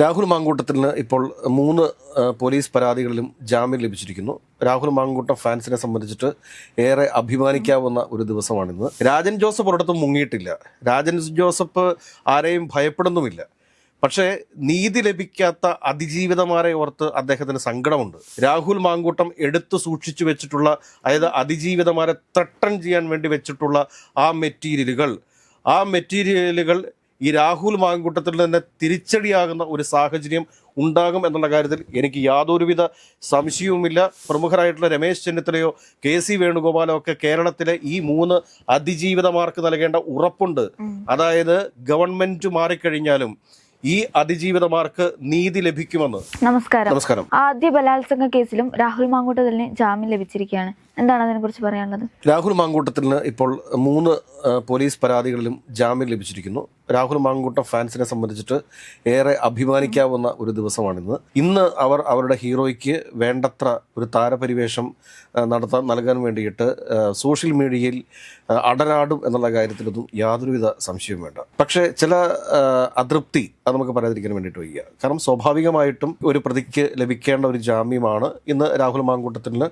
രാഹുൽ മാങ്കൂട്ടത്തിന് ഇപ്പോൾ മൂന്ന് പോലീസ് പരാതികളിലും ജാമ്യം ലഭിച്ചിരിക്കുന്നു. രാഹുൽ മാങ്കൂട്ടം ഫാൻസിനെ സംബന്ധിച്ചിട്ട് ഏറെ അഭിമാനിക്കാവുന്ന ഒരു ദിവസമാണിന്ന്. രാജൻ ജോസഫ് ഒരിടത്തും മുങ്ങിയിട്ടില്ല. രാജൻ ജോസഫ് ആരെയും ഭയപ്പെടുന്നുമില്ല. പക്ഷേ നീതി ലഭിക്കാത്ത അതിജീവിതമാരെ ഓർത്ത് അദ്ദേഹത്തിന് സങ്കടമുണ്ട്. രാഹുൽ മാങ്കൂട്ടം എടുത്തു സൂക്ഷിച്ചു വെച്ചിട്ടുള്ള അതായത് അതിജീവിതമാരെ ത്രട്ടൺ ചെയ്യാൻ വേണ്ടി വെച്ചിട്ടുള്ള ആ മെറ്റീരിയലുകൾ ആ മെറ്റീരിയലുകൾ ഈ രാഹുൽ മാങ്കൂട്ടത്തിൽ തന്നെ തിരിച്ചടിയാകുന്ന ഒരു സാഹചര്യം ഉണ്ടാകും എന്നുള്ള കാര്യത്തിൽ എനിക്ക് യാതൊരുവിധ സംശയവുമില്ല. പ്രമുഖരായിട്ടുള്ള രമേശ് ചെന്നിത്തലയോ കെ സി വേണുഗോപാലോ ഒക്കെ കേരളത്തിലെ ഈ മൂന്ന് അതിജീവിതമാർക്ക് നൽകേണ്ട ഉറപ്പുണ്ട്. അതായത് ഗവൺമെന്റ് മാറിക്കഴിഞ്ഞാലും ഈ അതിജീവിതമാർക്ക് നീതി ലഭിക്കുമെന്ന്. നമസ്കാരം. നമസ്കാരം. ആദ്യ ബലാത്സംഗ കേസിലും രാഹുൽ മാങ്കൂട്ടത്തിന് ജാമ്യം ലഭിച്ചിരിക്കുകയാണ്. എന്താണ് അതിനെക്കുറിച്ച് പറയാനുള്ളത്? രാഹുൽ മാങ്കൂട്ടത്തിന് ഇപ്പോൾ മൂന്ന് പോലീസ് പരാതികളിലും ജാമ്യം ലഭിച്ചിരിക്കുന്നു. രാഹുൽ മാങ്കൂട്ടം ഫാൻസിനെ സംബന്ധിച്ചിട്ട് ഏറെ അഭിമാനിക്കാവുന്ന ഒരു ദിവസമാണിന്ന്. ഇന്ന് അവർ അവരുടെ ഹീറോയ്ക്ക് വേണ്ടത്ര ഒരു താരപരിവേഷം നടത്താൻ നൽകാൻ വേണ്ടിയിട്ട് സോഷ്യൽ മീഡിയയിൽ അടരാടും എന്നുള്ള കാര്യത്തിലൊന്നും യാതൊരുവിധ സംശയവും വേണ്ട. പക്ഷേ ചില അതൃപ്തി അത് നമുക്ക് പറയാതിരിക്കാൻ വേണ്ടിയിട്ട് വയ്യ. കാരണം സ്വാഭാവികമായിട്ടും ഒരു പ്രതിക്ക് ലഭിക്കേണ്ട ഒരു ജാമ്യമാണ് ഇന്ന് രാഹുൽ മാങ്കൂട്ടത്തിന്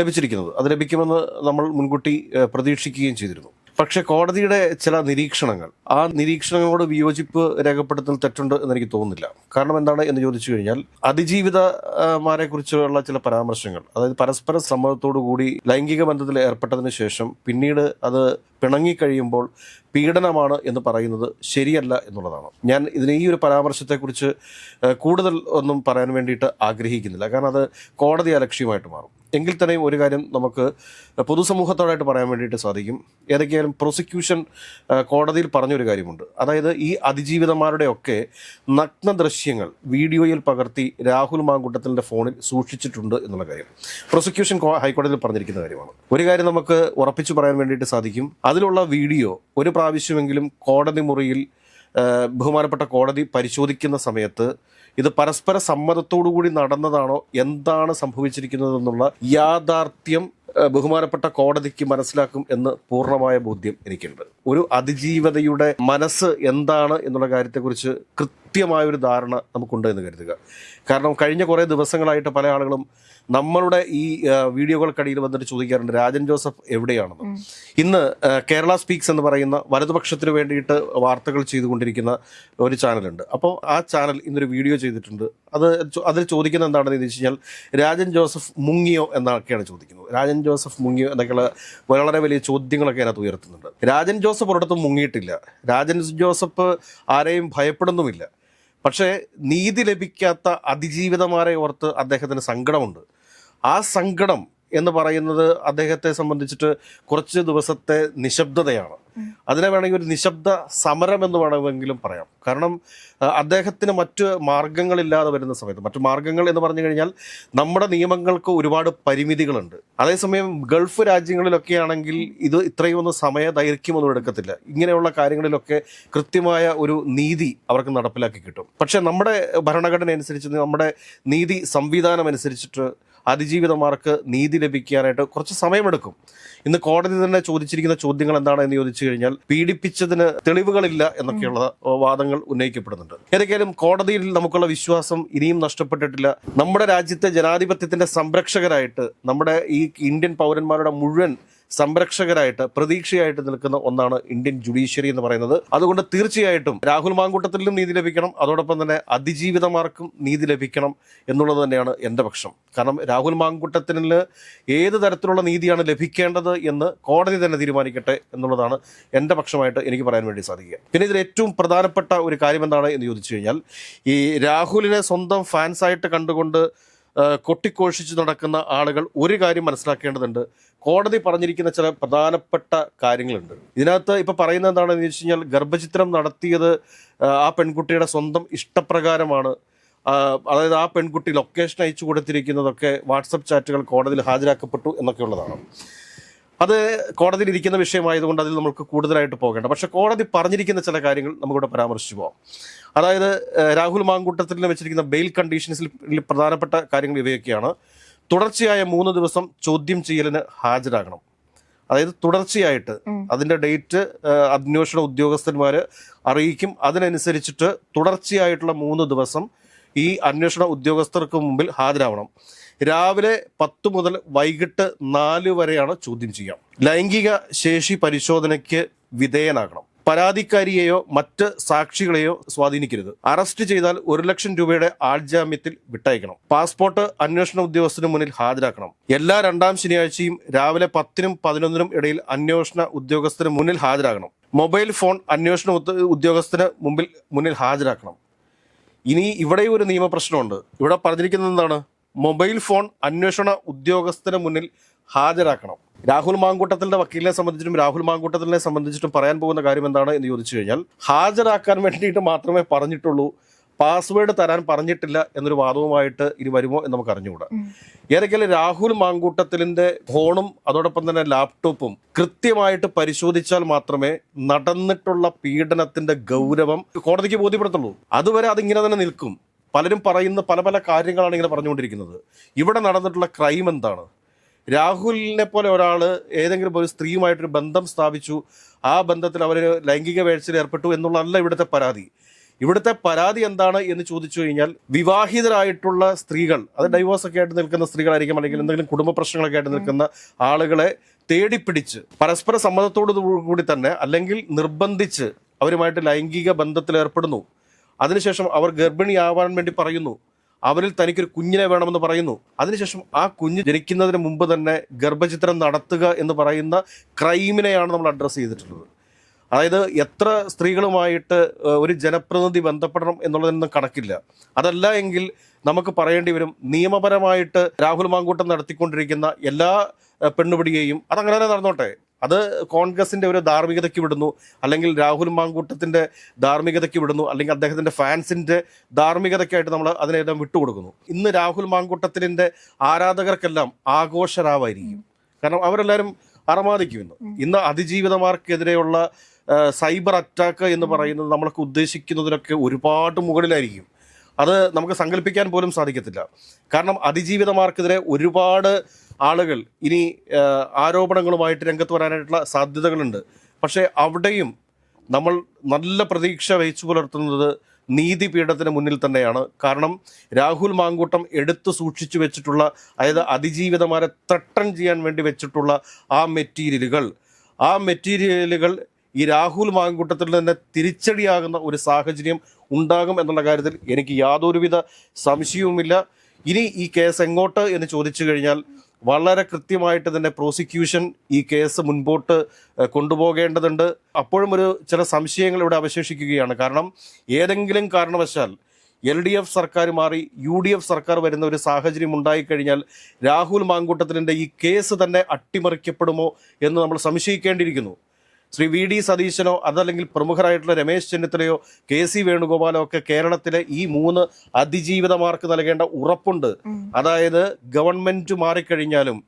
ലഭിച്ചിരിക്കുന്നത്. അത് ലഭിക്കുമെന്ന് നമ്മൾ മുൻകൂട്ടി പ്രതീക്ഷിക്കുകയും ചെയ്തിരുന്നു. പക്ഷെ കോടതിയുടെ ചില നിരീക്ഷണങ്ങൾ ആ നിരീക്ഷണങ്ങളോട് വിയോജിപ്പ് രേഖപ്പെടുത്തുന്ന തെറ്റുണ്ട് എന്ന് എനിക്ക് തോന്നുന്നില്ല. കാരണം എന്താണ് എന്ന് ചോദിച്ചു കഴിഞ്ഞാൽ അതിജീവിതമാരെ കുറിച്ചുള്ള ചില പരാമർശങ്ങൾ അതായത് പരസ്പര സമ്മതത്തോടു കൂടി ലൈംഗിക ബന്ധത്തിൽ ഏർപ്പെട്ടതിന് ശേഷം പിന്നീട് അത് പിണങ്ങിക്കഴിയുമ്പോൾ പീഡനമാണ് എന്ന് പറയുന്നത് ശരിയല്ല എന്നുള്ളതാണ്. ഞാൻ ഇതിന് ഈ ഒരു പരാമർശത്തെക്കുറിച്ച് കൂടുതൽ ഒന്നും പറയാൻ വേണ്ടിയിട്ട് ആഗ്രഹിക്കുന്നില്ല. കാരണം അത് കോടതി അലക്ഷ്യമായിട്ട് മാറും. എങ്കിൽ തന്നെയും ഒരു കാര്യം നമുക്ക് പൊതുസമൂഹത്തോടായിട്ട് പറയാൻ വേണ്ടിയിട്ട് സാധിക്കും. ഏതൊക്കെയാലും പ്രോസിക്യൂഷൻ കോടതിയിൽ പറഞ്ഞൊരു കാര്യമുണ്ട്. അതായത് ഈ അതിജീവിതമാരുടെയൊക്കെ നഗ്ന ദൃശ്യങ്ങൾ വീഡിയോയിൽ പകർത്തി രാഹുൽ മാങ്കുട്ടത്തിന്റെ ഫോണിൽ സൂക്ഷിച്ചിട്ടുണ്ട് എന്നുള്ള കാര്യം. പ്രോസിക്യൂഷൻ ഹൈക്കോടതിയിൽ പറഞ്ഞിരിക്കുന്ന കാര്യമാണ്. ഒരു കാര്യം നമുക്ക് ഉറപ്പിച്ചു പറയാൻ വേണ്ടിയിട്ട് സാധിക്കും. അതിലുള്ള വീഡിയോ ഒരു പ്രാവശ്യമെങ്കിലും കോടതി മുറിയിൽ ബഹുമാനപ്പെട്ട കോടതി പരിശോധിക്കുന്ന സമയത്ത് ഇത് പരസ്പര സമ്മതത്തോടു കൂടി നടന്നതാണോ? എന്താണ് സംഭവിച്ചിരിക്കുന്നതെന്നുള്ള യാഥാർത്ഥ്യം ബഹുമാനപ്പെട്ട കോടതിക്ക് മനസ്സിലാക്കും എന്ന് പൂർണമായ ബോധ്യം എനിക്കുണ്ട്. ഒരു അതിജീവതയുടെ മനസ്സ് എന്താണ് എന്നുള്ള കാര്യത്തെക്കുറിച്ച് കൃത്യമായൊരു ധാരണ നമുക്കുണ്ട് എന്ന് കരുതുക. കാരണം കഴിഞ്ഞ കുറേ ദിവസങ്ങളായിട്ട് പല ആളുകളും നമ്മളുടെ ഈ വീഡിയോകൾക്കടിയിൽ വന്നിട്ട് ചോദിക്കാറുണ്ട് രാജൻ ജോസഫ് എവിടെയാണെന്ന്? ഇന്ന് കേരള സ്പീക്സ് എന്ന് പറയുന്ന വലതുപക്ഷത്തിന് വേണ്ടിയിട്ട് വാർത്തകൾ ചെയ്തുകൊണ്ടിരിക്കുന്ന ഒരു ചാനലുണ്ട്. അപ്പോൾ ആ ചാനൽ ഇന്നൊരു വീഡിയോ ചെയ്തിട്ടുണ്ട്. അത് അതിൽ ചോദിക്കുന്നത് എന്താണെന്ന് ചോദിച്ചു കഴിഞ്ഞാൽ രാജൻ ജോസഫ് മുങ്ങിയോ എന്നൊക്കെയാണ് ചോദിക്കുന്നത്. രാജൻ ജോസഫ് മുങ്ങി എന്നൊക്കെയുള്ള വളരെ വലിയ ചോദ്യങ്ങളൊക്കെ അതിനകത്ത് ഉയർത്തുന്നുണ്ട്. രാജൻ ജോസഫ് ഒരിടത്തും മുങ്ങിയിട്ടില്ല. രാജൻ ജോസഫ് ആരെയും ഭയപ്പെടുന്നുമില്ല. പക്ഷേ നീതി ലഭിക്കാത്ത അതിജീവിതമാരെ ഓർത്ത് അദ്ദേഹത്തിന് സങ്കടമുണ്ട്. ആ സങ്കടം എന്ന് പറയുന്നത് അദ്ദേഹത്തെ സംബന്ധിച്ചിട്ട് കുറച്ച് ദിവസത്തെ നിശബ്ദതയാണ്. അതിനെ വേണമെങ്കിൽ ഒരു നിശബ്ദ സമരം എന്ന് വേണമെങ്കിലും പറയാം. കാരണം അദ്ദേഹത്തിന് മറ്റ് മാർഗങ്ങളില്ലാതെ വരുന്ന സമയത്ത് മറ്റു മാർഗങ്ങൾ എന്ന് പറഞ്ഞു കഴിഞ്ഞാൽ നമ്മുടെ നിയമങ്ങൾക്ക് ഒരുപാട് പരിമിതികളുണ്ട്. അതേസമയം ഗൾഫ് രാജ്യങ്ങളിലൊക്കെ ആണെങ്കിൽ ഇത് ഇത്രയും ഒന്നും സമയ ദൈർഘ്യമൊന്നും എടുക്കത്തില്ല. ഇങ്ങനെയുള്ള കാര്യങ്ങളിലൊക്കെ കൃത്യമായ ഒരു നീതി അവർക്ക് നടപ്പിലാക്കി കിട്ടും. പക്ഷേ നമ്മുടെ ഭരണഘടന അനുസരിച്ച് നമ്മുടെ നീതി സംവിധാനം അനുസരിച്ചിട്ട് അതിജീവിതമാർക്ക് നീതി ലഭിക്കാനായിട്ട് കുറച്ച് സമയമെടുക്കും. ഇന്ന് കോടതി തന്നെ ചോദിച്ചിരിക്കുന്ന ചോദ്യങ്ങൾ എന്താണ് എന്ന് ചോദിച്ചു കഴിഞ്ഞാൽ പീഡിപ്പിച്ചതിന് തെളിവുകളില്ല എന്നൊക്കെയുള്ള വാദങ്ങൾ ഉന്നയിക്കപ്പെടുന്നുണ്ട്. ഏതൊക്കെയാലും കോടതിയിൽ നമുക്കുള്ള വിശ്വാസം ഇനിയും നഷ്ടപ്പെട്ടിട്ടില്ല. നമ്മുടെ രാജ്യത്തെ ജനാധിപത്യത്തിന്റെ സംരക്ഷകരായിട്ട് നമ്മുടെ ഈ ഇന്ത്യൻ പൗരന്മാരുടെ മുഴുവൻ സംരക്ഷകരായിട്ട് പ്രതീക്ഷയായിട്ട് നിൽക്കുന്ന ഒന്നാണ് ഇന്ത്യൻ ജുഡീഷ്യറി എന്ന് പറയുന്നത്. അതുകൊണ്ട് തീർച്ചയായിട്ടും രാഹുൽ മാങ്കൂട്ടത്തിലും നീതി ലഭിക്കണം. അതോടൊപ്പം തന്നെ അതിജീവിതമാർക്കും നീതി ലഭിക്കണം എന്നുള്ളത് തന്നെയാണ് എന്റെ പക്ഷം. കാരണം രാഹുൽ മാങ്കൂട്ടത്തിന് ഏത് തരത്തിലുള്ള നീതിയാണ് ലഭിക്കേണ്ടത് എന്ന് കോടതി തന്നെ തീരുമാനിക്കട്ടെ എന്നുള്ളതാണ് എന്റെ പക്ഷമായിട്ട് എനിക്ക് പറയാൻ വേണ്ടി സാധിക്കുക. പിന്നെ ഇതിൽ ഏറ്റവും പ്രധാനപ്പെട്ട ഒരു കാര്യം എന്താണ് എന്ന് ചോദിച്ചു കഴിഞ്ഞാൽ ഈ രാഹുലിനെ സ്വന്തം ഫാൻസായിട്ട് കണ്ടുകൊണ്ട് കൊട്ടിക്കോഷിച്ച് നടക്കുന്ന ആളുകൾ ഒരു കാര്യം മനസ്സിലാക്കേണ്ടതുണ്ട്. കോടതി പറഞ്ഞിരിക്കുന്ന ചില പ്രധാനപ്പെട്ട കാര്യങ്ങളുണ്ട്. ഇതിനകത്ത് ഇപ്പൊ പറയുന്നത് എന്താണെന്ന് വെച്ച് കഴിഞ്ഞാൽ ഗർഭചിത്രം നടത്തിയത് ആ, പെൺകുട്ടിയുടെ സ്വന്തം ഇഷ്ടപ്രകാരമാണ്. അതായത് ആ പെൺകുട്ടി ലൊക്കേഷൻ അയച്ചു കൊടുത്തിരിക്കുന്നതൊക്കെ വാട്സപ്പ് ചാറ്റുകൾ കോടതിയിൽ ഹാജരാക്കപ്പെട്ടു എന്നൊക്കെയുള്ളതാണ്. അത് കോടതിയിൽ ഇരിക്കുന്ന വിഷയമായതുകൊണ്ട് അതിൽ നമുക്ക് കൂടുതലായിട്ട് പോകേണ്ട. പക്ഷെ കോടതി പറഞ്ഞിരിക്കുന്ന ചില കാര്യങ്ങൾ നമുക്കിവിടെ പരാമർശിച്ചു പോകാം അതായത് രാഹുൽ മാങ്കൂട്ടത്തിൽ വെച്ചിരിക്കുന്ന ബെയിൽ കണ്ടീഷൻസിൽ പ്രധാനപ്പെട്ട കാര്യങ്ങൾ ഇവയൊക്കെയാണ്. തുടർച്ചയായ മൂന്ന് ദിവസം ചോദ്യം ചെയ്യലിന് ഹാജരാകണം. അതായത് തുടർച്ചയായിട്ട് അതിന്റെ ഡേറ്റ് അന്വേഷണ ഉദ്യോഗസ്ഥന്മാർ അറിയിക്കും. അതിനനുസരിച്ചിട്ട് തുടർച്ചയായിട്ടുള്ള മൂന്ന് ദിവസം ഈ അന്വേഷണ ഉദ്യോഗസ്ഥർക്ക് മുമ്പിൽ ഹാജരാവണം. രാവിലെ പത്ത് മുതൽ വൈകിട്ട് നാല് വരെയാണ് ചോദ്യം ചെയ്യാം. ലൈംഗിക ശേഷി പരിശോധനയ്ക്ക് വിധേയനാകണം. പരാതിക്കാരിയെയോ മറ്റ് സാക്ഷികളെയോ സ്വാധീനിക്കരുത്. അറസ്റ്റ് ചെയ്താൽ ഒരു ലക്ഷം രൂപയുടെ ആൾജാമ്യത്തിൽ വിട്ടയക്കണം. പാസ്പോർട്ട് അന്വേഷണ ഉദ്യോഗസ്ഥന് മുന്നിൽ ഹാജരാക്കണം. എല്ലാ രണ്ടാം ശനിയാഴ്ചയും രാവിലെ പത്തിനും പതിനൊന്നിനും ഇടയിൽ അന്വേഷണ ഉദ്യോഗസ്ഥന് മുന്നിൽ ഹാജരാകണം. മൊബൈൽ ഫോൺ അന്വേഷണ ഉദ്യോഗസ്ഥന് മുമ്പിൽ മുന്നിൽ ഹാജരാക്കണം. ഇനി ഇവിടെ ഒരു നിയമപ്രശ്നമുണ്ട്. ഇവിടെ പറഞ്ഞിരിക്കുന്നത് എന്താണ്? മൊബൈൽ ഫോൺ അന്വേഷണ ഉദ്യോഗസ്ഥന് മുന്നിൽ ഹാജരാക്കണം. രാഹുൽ മാങ്കൂട്ടത്തിന്റെ വക്കീലിനെ സംബന്ധിച്ചിട്ടും രാഹുൽ മാങ്കൂട്ടത്തിനെ സംബന്ധിച്ചിട്ടും പറയാൻ പോകുന്ന കാര്യം എന്താണ് എന്ന് ചോദിച്ചു കഴിഞ്ഞാൽ ഹാജരാക്കാൻ വേണ്ടിയിട്ട് മാത്രമേ പറഞ്ഞിട്ടുള്ളൂ. പാസ്വേഡ് തരാൻ പറഞ്ഞിട്ടില്ല എന്നൊരു വാദവുമായിട്ട് ഇനി വരുമോ എന്ന് നമുക്ക് അറിഞ്ഞുകൂടാ. ഏതൊക്കെയാലും രാഹുൽ മാങ്കൂട്ടത്തിലിന്റെ ഫോണും അതോടൊപ്പം തന്നെ ലാപ്ടോപ്പും കൃത്യമായിട്ട് പരിശോധിച്ചാൽ മാത്രമേ നടന്നിട്ടുള്ള പീഡനത്തിന്റെ ഗൗരവം കോടതിക്ക് ബോധ്യപ്പെടുത്തുള്ളൂ. അതുവരെ അതിങ്ങനെ തന്നെ നിൽക്കും. പലരും പറയുന്ന പല പല കാര്യങ്ങളാണ് ഇങ്ങനെ പറഞ്ഞുകൊണ്ടിരിക്കുന്നത്. ഇവിടെ നടന്നിട്ടുള്ള ക്രൈം എന്താണ്? രാഹുലിനെ പോലെ ഒരാൾ ഏതെങ്കിലും ഒരു സ്ത്രീയുമായിട്ടൊരു ബന്ധം സ്ഥാപിച്ചു. ആ ബന്ധത്തിൽ അവർ ലൈംഗിക വേഴ്ചയിൽ ഏർപ്പെട്ടു എന്നുള്ളതല്ല ഇവിടുത്തെ പരാതി. ഇവിടുത്തെ പരാതി എന്താണ് എന്ന് ചോദിച്ചു കഴിഞ്ഞാൽ വിവാഹിതരായിട്ടുള്ള സ്ത്രീകൾ അത് ഡൈവോഴ്സ് ഒക്കെ ആയിട്ട് നിൽക്കുന്ന സ്ത്രീകളായിരിക്കും അല്ലെങ്കിൽ എന്തെങ്കിലും കുടുംബ പ്രശ്നങ്ങളൊക്കെ ആയിട്ട് നിൽക്കുന്ന ആളുകളെ തേടിപ്പിടിച്ച് പരസ്പര സമ്മതത്തോടു കൂടി തന്നെ അല്ലെങ്കിൽ നിർബന്ധിച്ച് അവരുമായിട്ട് ലൈംഗിക ബന്ധത്തിൽ ഏർപ്പെടുന്നു. അതിനുശേഷം അവർ ഗർഭിണിയാവാൻ വേണ്ടി പറയുന്നു. അവരിൽ തനിക്കൊരു കുഞ്ഞിനെ വേണമെന്ന് പറയുന്നു. അതിനുശേഷം ആ കുഞ്ഞ് ജനിക്കുന്നതിന് മുമ്പ് തന്നെ ഗർഭചിത്രം നടത്തുക എന്ന് പറയുന്ന ക്രൈമിനെയാണ് നമ്മൾ അഡ്രസ്സ് ചെയ്തിട്ടുള്ളത്. അതായത് എത്ര സ്ത്രീകളുമായിട്ട് ഒരു ജനപ്രതിനിധി ബന്ധപ്പെടണം എന്നുള്ളതൊന്നും കണക്കില്ല. അതല്ല എങ്കിൽ നമുക്ക് പറയേണ്ടി വരും നിയമപരമായിട്ട് രാഹുൽ മാങ്കൂട്ടം നടത്തിക്കൊണ്ടിരിക്കുന്ന എല്ലാ പെണ്ണുപിടിയെയും അതങ്ങനെ തന്നെ നടന്നോട്ടെ. അത് കോൺഗ്രസിന്റെ ഒരു ധാർമ്മികതയ്ക്ക് വിടുന്നു അല്ലെങ്കിൽ രാഹുൽ മാങ്കൂട്ടത്തിന്റെ ധാർമ്മികതയ്ക്ക് വിടുന്നു അല്ലെങ്കിൽ അദ്ദേഹത്തിന്റെ ഫാൻസിന്റെ ധാർമ്മികതയ്ക്കായിട്ട് നമ്മൾ അതിനെല്ലാം വിട്ടുകൊടുക്കുന്നു. ഇന്ന് രാഹുൽ മാങ്കൂട്ടത്തിന്റെ ആരാധകർക്കെല്ലാം ആഘോഷരാവായിരിക്കും. കാരണം അവരെല്ലാവരും അറമാദിക്കും ഇന്ന് അതിജീവിതമാർക്കെതിരെയുള്ള സൈബർ അറ്റാക്ക് എന്ന് പറയുന്നത് നമ്മളൊക്കെ ഉദ്ദേശിക്കുന്നതിനൊക്കെ ഒരുപാട് മുകളിലായിരിക്കും. അത് നമുക്ക് സങ്കല്പിക്കാൻ പോലും സാധിക്കത്തില്ല. കാരണം അതിജീവിതമാർക്കെതിരെ ഒരുപാട് ആളുകൾ ഇനി ആരോപണങ്ങളുമായിട്ട് രംഗത്ത് വരാനായിട്ടുള്ള സാധ്യതകളുണ്ട്. പക്ഷേ അവിടെയും നമ്മൾ നല്ല പ്രതീക്ഷ വഹിച്ചു പുലർത്തുന്നത് നീതിപീഠത്തിന് മുന്നിൽ തന്നെയാണ്. കാരണം രാഹുൽ മാങ്കൂട്ടം എടുത്തു സൂക്ഷിച്ചു വെച്ചിട്ടുള്ള അതായത് അതിജീവിതമാരെ ത്രട്ടൺ ചെയ്യാൻ വേണ്ടി വെച്ചിട്ടുള്ള ആ മെറ്റീരിയലുകൾ ആ മെറ്റീരിയലുകൾ ഈ രാഹുൽ മാങ്കൂട്ടത്തിൽ തന്നെ തിരിച്ചടിയാകുന്ന ഒരു സാഹചര്യം ഉണ്ടാകും എന്നുള്ള കാര്യത്തിൽ എനിക്ക് യാതൊരുവിധ സംശയവുമില്ല. ഇനി ഈ കേസ് എങ്ങോട്ട് എന്ന് ചോദിച്ചു കഴിഞ്ഞാൽ വളരെ കൃത്യമായിട്ട് തന്നെ പ്രോസിക്യൂഷൻ ഈ കേസ് മുൻപോട്ട് കൊണ്ടുപോകേണ്ടതുണ്ട്. അപ്പോഴും ഒരു ചില സംശയങ്ങൾ ഇവിടെ അവശേഷിക്കുകയാണ്. കാരണം ഏതെങ്കിലും കാരണവശാൽ എൽ ഡി എഫ് സർക്കാർ മാറി യു ഡി എഫ് സർക്കാർ വരുന്ന ഒരു സാഹചര്യം ഉണ്ടായിക്കഴിഞ്ഞാൽ രാഹുൽ മാങ്കൂട്ടത്തിലിന്റെ ഈ കേസ് തന്നെ അട്ടിമറിക്കപ്പെടുമോ എന്ന് നമ്മൾ സംശയിക്കേണ്ടിയിരിക്കുന്നു. ശ്രീ വി ഡി സതീശനോ അതല്ലെങ്കിൽ പ്രമുഖരായിട്ടുള്ള രമേശ് ചെന്നിത്തലയോ കെ സി വേണുഗോപാലോ ഒക്കെ കേരളത്തിലെ ഈ മൂന്ന് അതിജീവിതമാർക്ക് നൽകേണ്ട ഉറപ്പുണ്ട്. അതായത് ഗവൺമെന്റ് മാറിക്കഴിഞ്ഞാലും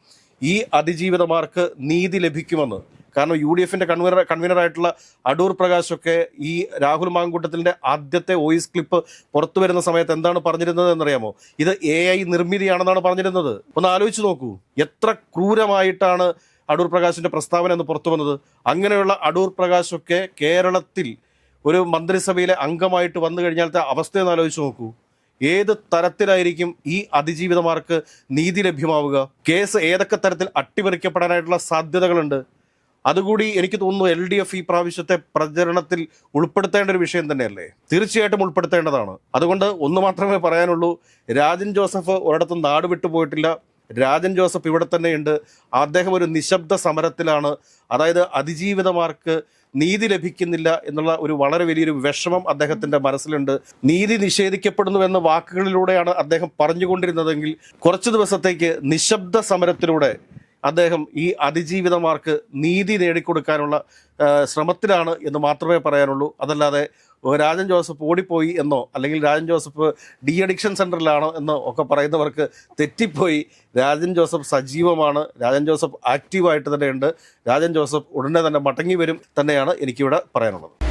ഈ അതിജീവിതമാർക്ക് നീതി ലഭിക്കുമെന്ന്. കാരണം യു ഡി എഫിന്റെ കൺവീനർ കൺവീനറായിട്ടുള്ള അടൂർ പ്രകാശൊക്കെ ഈ രാഹുൽ മാങ്കൂട്ടത്തിന്റെ ആദ്യത്തെ വോയിസ് ക്ലിപ്പ് പുറത്തു വരുന്ന സമയത്ത് എന്താണ് പറഞ്ഞിരുന്നത് എന്നറിയാമോ? ഇത് എ ഐ നിർമ്മിതിയാണെന്നാണ് പറഞ്ഞിരുന്നത്. ഒന്ന് ആലോചിച്ച് നോക്കൂ. എത്ര ക്രൂരമായിട്ടാണ് അടൂർ പ്രകാശിന്റെ പ്രസ്താവന എന്ന് പുറത്തു വന്നത്. അങ്ങനെയുള്ള അടൂർ പ്രകാശൊക്കെ കേരളത്തിൽ ഒരു മന്ത്രിസഭയിലെ അംഗമായിട്ട് വന്നു കഴിഞ്ഞാലത്തെ അവസ്ഥയെന്ന് ആലോചിച്ച് നോക്കൂ. ഏത് തരത്തിലായിരിക്കും ഈ അതിജീവിതമാർക്ക് നീതി ലഭ്യമാവുക? കേസ് ഏതൊക്കെ തരത്തിൽ അട്ടിമറിക്കപ്പെടാനായിട്ടുള്ള സാധ്യതകളുണ്ട്? അതുകൂടി എനിക്ക് തോന്നുന്നു എൽ ഡി എഫ് ഈ പ്രാവശ്യത്തെ പ്രചരണത്തിൽ ഉൾപ്പെടുത്തേണ്ട ഒരു വിഷയം തന്നെയല്ലേ? തീർച്ചയായിട്ടും ഉൾപ്പെടുത്തേണ്ടതാണ്. അതുകൊണ്ട് ഒന്ന് മാത്രമേ പറയാനുള്ളൂ. രാജൻ ജോസഫ് ഒരിടത്തും നാട് വിട്ടു പോയിട്ടില്ല. രാജൻ ജോസഫ് ഇവിടെ തന്നെയുണ്ട്. അദ്ദേഹം ഒരു നിശബ്ദ സമരത്തിലാണ്. അതായത് അതിജീവിതമാർക്ക് നീതി ലഭിക്കുന്നില്ല എന്നുള്ള ഒരു വളരെ വലിയൊരു വിഷമം അദ്ദേഹത്തിന്റെ മനസ്സിലുണ്ട്. നീതി നിഷേധിക്കപ്പെടുന്നു എന്ന വാക്കുകളിലൂടെയാണ് അദ്ദേഹം പറഞ്ഞുകൊണ്ടിരുന്നതെങ്കിൽ കുറച്ച് ദിവസത്തേക്ക് നിശബ്ദ സമരത്തിലൂടെ അദ്ദേഹം ഈ അതിജീവിതമാർക്ക് നീതി നേടിക്കൊടുക്കാനുള്ള ശ്രമത്തിലാണ് എന്ന് മാത്രമേ പറയാനുള്ളൂ. അതല്ലാതെ രാജൻ ജോസഫ് ഓടിപ്പോയി എന്നോ അല്ലെങ്കിൽ രാജൻ ജോസഫ് ഡി അഡിക്ഷൻ സെന്ററിലാണോ എന്നോ ഒക്കെ പറയുന്നവർക്ക് തെറ്റിപ്പോയി. രാജൻ ജോസഫ് സജീവമാണ്. രാജൻ ജോസഫ് ആക്റ്റീവായിട്ട് തന്നെയുണ്ട്. രാജൻ ജോസഫ് ഉടനെ തന്നെ മടങ്ങി വരും തന്നെയാണ് എനിക്കിവിടെ പറയാനുള്ളത്.